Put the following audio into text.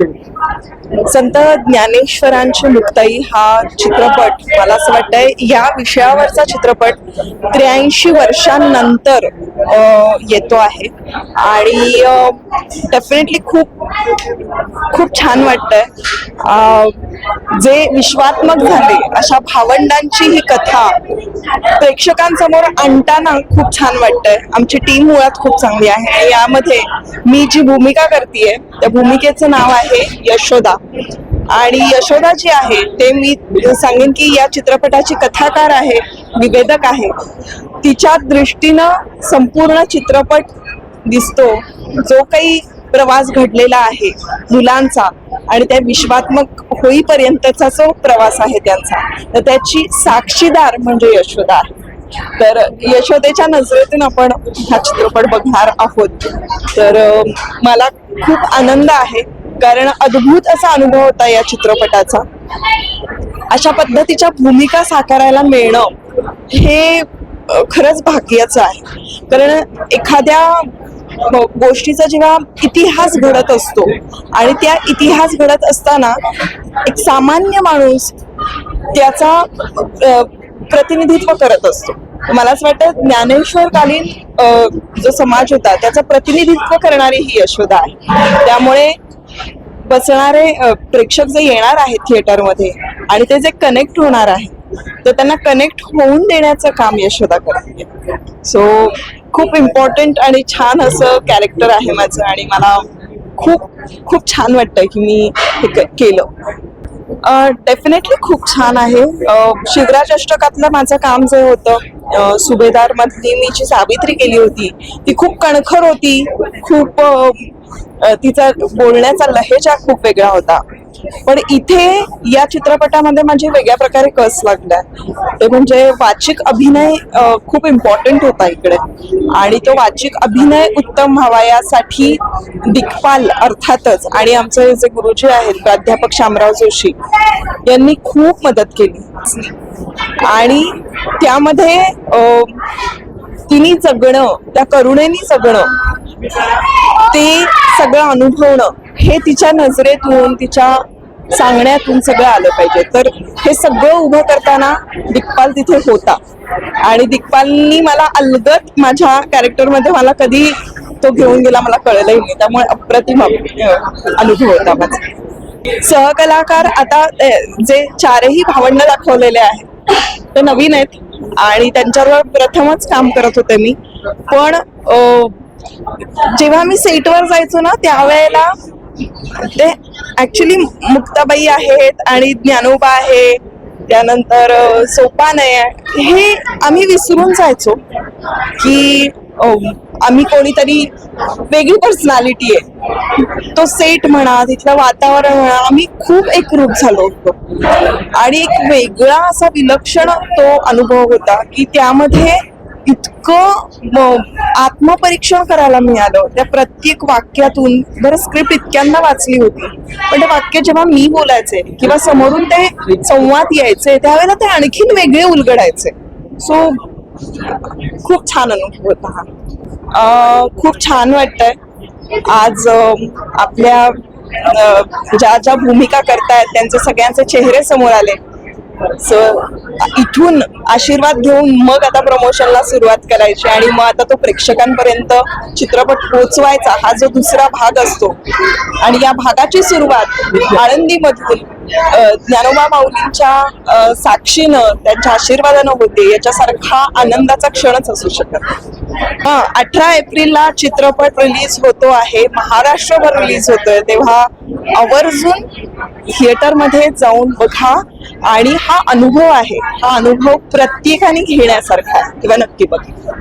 संत ज्ञानेश्वरांची मुक्ताई हा चित्रपट मला असं वाटतंय या विषयावरचा चित्रपट त्र्याऐंशी वर्षांनंतर येतो आहे. आणि डेफिनेटली खूप खूप छान वाटतंय. जे विश्वात्मक झाले अशा भावंडांची ही कथा प्रेक्षकांसमोर आणताना खूप छान वाटतंय. आमची टीम मुळात खूप चांगली आहे. आणि यामध्ये मी जी भूमिका करतेय त्या भूमिकेचं नाव आहे यशोदा. आणि यशोदा जी आहे ते मी सांगेन की या चित्रपटाची कथाकार आहे विवेदक आहे. तिच्या दृष्टीनं संपूर्ण चित्रपट दिसतो जो काही प्रवास घडलेला आहे मुलांचा आणि त्या विश्वात्मक होईपर्यंतचा जो प्रवास आहे त्यांचा. तर त्याची साक्षीदार म्हणजे यशोदा. आहे तर यशोदेच्या नजरेतून आपण हा चित्रपट बघणार आहोत. तर मला खूप आनंद आहे कारण अद्भुत असा अनुभव होता या चित्रपटाचा. अशा पद्धतीच्या भूमिका साकारायला मिळणं हे खरंच भाग्याचं आहे. कारण एखाद्या गोष्टीचा जेव्हा इतिहास घडत असतो आणि त्या इतिहास घडत असताना एक सामान्य माणूस त्याचा प्रतिनिधित्व करत असतो. मला असं वाटतं ज्ञानेश्वरकालीन जो समाज होता त्याचं प्रतिनिधित्व करणारी ही यशोदा आहे. त्यामुळे बसणारे प्रेक्षक जे येणार आहेत थिएटरमध्ये आणि ते जे कनेक्ट होणार आहे तर त्यांना कनेक्ट होऊन देण्याचं काम यशोदा करते सो खूप इम्पॉर्टंट आणि छान असं कॅरेक्टर आहे माझं आणि मला खूप खूप छान वाटतं की मी हे केलं. डेफिनेटली खूप छान आहे. शिवराज अष्टकातलं माझं काम जे होतं सुभेदार मधली मी जी सावित्री केली होती ती खूप कणखर होती खूप तिचा बोलण्याचा लहेजा खूप वेगळा होता. पण इथे या चित्रपटामध्ये माझे वेगळ्या प्रकारे कस लागलाय. ते म्हणजे वाचिक अभिनय खूप इम्पॉर्टंट होता इकडे. आणि तो वाचिक अभिनय उत्तम व्हावा यासाठी दिग्पाल अर्थातच आणि आमचे जे गुरुजी आहेत प्राध्यापक शामराव जोशी यांनी खूप मदत केली. आणि त्यामध्ये तिने जगणं त्या करुणेनी जगणं ते सगळं अनुभवणं हे तिच्या नजरेतून तिच्या सांगण्यातून सगळं आलं पाहिजे. तर हे सगळं उभं करताना दिग्पाल तिथे होता. आणि दिग्पालनी मला अलगत माझ्या कॅरेक्टरमध्ये मला कधी तो घेऊन गेला मला कळलंही नाही. त्यामुळे अप्रतिम अनुभव होता माझा. सहकलाकार आता जे चारही भावंड दाखवलेले आहेत ते नवीन आहेत. आणि त्यांच्यावर प्रथमच काम करत होते मी. पण जेव्हा मी सेटवर जायचो ना त्यावेळेला ते ऍक्च्युली मुक्ताबाई आहेत आणि ज्ञानोबा आहे. त्यानंतर सोपान आहे. हे आम्ही विसरून जायचो की आम्ही कोणीतरी वेगळी पर्सनॅलिटी आहे. तो सेट म्हणा तिथलं वातावरण म्हणा आम्ही खूप एकरूप झालो होतो. आणि एक वेगळा असा विलक्षण तो अनुभव होता की त्यामध्ये इतकं आत्मपरीक्षण करायला मिळालं. त्या प्रत्येक वाक्यातून बरं स्क्रिप्ट इतक्यांदा वाचली होती. पण ते वाक्य जेव्हा मी बोलायचे किंवा समोरून ते संवाद यायचे त्यावेळेला ते आणखीन वेगळे उलगडायचे. सो खूप छान अनुभव होता हा. खूप छान वाटतंय. आज आपल्या ज्या ज्या भूमिका करतायत त्यांचे सगळ्यांचे चेहरे समोर आले. सो इथून आशीर्वाद घेऊन मग आता प्रमोशनला सुरुवात करायची आणि मग आता तो प्रेक्षकांपर्यंत चित्रपट पोहोचवायचा हा जो दुसरा भाग असतो. आणि या भागाची सुरुवात आळंदीमधून ज्ञानोबा माऊलींच्या साक्षीनं त्यांच्या आशीर्वादानं होते याच्यासारखा आनंदाचा क्षणच असू शकत हा अठरा एप्रिलला चित्रपट रिलीज होतो आहे महाराष्ट्रभर रिलीज होतोय. तेव्हा आवर्जून थिएटरमध्ये जाऊन बघा. आणि हा अनुभव आहे. हा अनुभव प्रत्येकाने घेण्यासारखा आहे. किंवा नक्की बघा.